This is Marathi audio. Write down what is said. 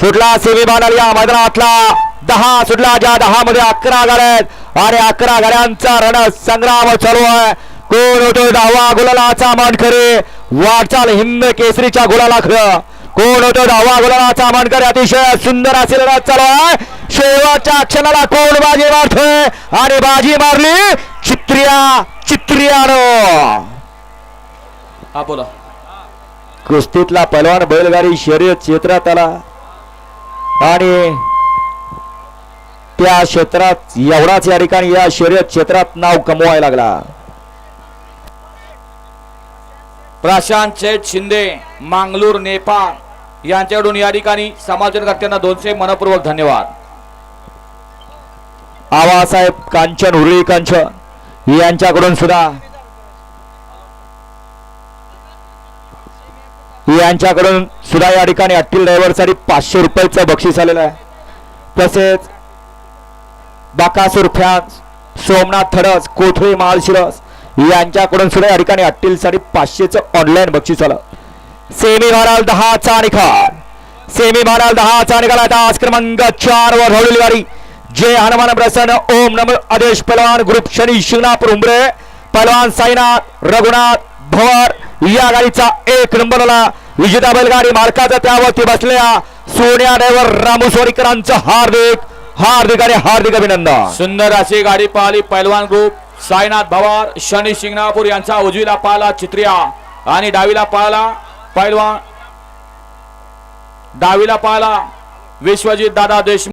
सुटला सेमी बांधल या मैदानातला. दहा सुटला ज्या दहा मध्ये अकरा गाड्या आहेत आणि अकरा गाड्यांचा रण संग्राम चालू आहे. कोण होतो दहावा गुलालाचा मानकरी? वाटचाल हिंद केसरीच्या गुलाला खरं. कोण होतो दहावा गुलालाचा मानकरी? अतिशय सुंदर असे लढत चालू आहे. शेवटच्या क्षणाला कोण बाजी मारतोय? आणि बाजी मारली चित्रिया चित्रियानं. हा बोला. कुस्तीतला पलवान बैलगाडी शर्यत क्षेत्रात आला. आणि त्या क्षेत्रात एवढाच या ठिकाणी या शर्यत क्षेत्रात नाव कमवायला लागला. प्रशांत शेठ शिंदे मांगलूर नेपाळ यांच्याकडून या ठिकाणी समाजकर्त्यांना दोनशे मनपूर्वक धन्यवाद. आवासाहेब कांचन हुरळी कांचन यांच्याकडून सुद्धा यांच्याकडून सुद्धा या ठिकाणी अट्टील ड्रायव्हरसाठी पाचशे रुपयाचं बक्षीस आलेलं आहे. तसेच बाकासूर फॅन्स सोमनाथ थडस कोथळे माळशिरस यांच्याकडून सुद्धा या ठिकाणी अट्टीलसाठी पाचशेचं ऑनलाईन बक्षीस आलं. सेमी भाराल दहाचा निकाल. सेमी भाराल दहाचा निकाल आता आज क्रमांक चार वर धावलेली गाडी. जय हनुमान प्रसन्न ओम नम आदेश पलवान ग्रुप शनी शिंगणापूर उमरे पलवान साईनाथ रघुनाथ भवर या गाडीचा एक नंबरला विजेता बैलगाडी मार्काचा त्यावरती बसलेल्या सोन्या ड्रायव्हर रामू सोरीकरांचं हार्दिक हार्दिक आणि हार्दिक अभिनंदन. सुंदर अशी गाडी पाहिली पैलवान ग्रुप साईनाथ भवार शनी शिंगणापूर यांचा उजवीला पाहिला चित्रिया आणि डावीला पाहिला पैलवान. डावीला पाहिला विश्वजित दादा देशमुख.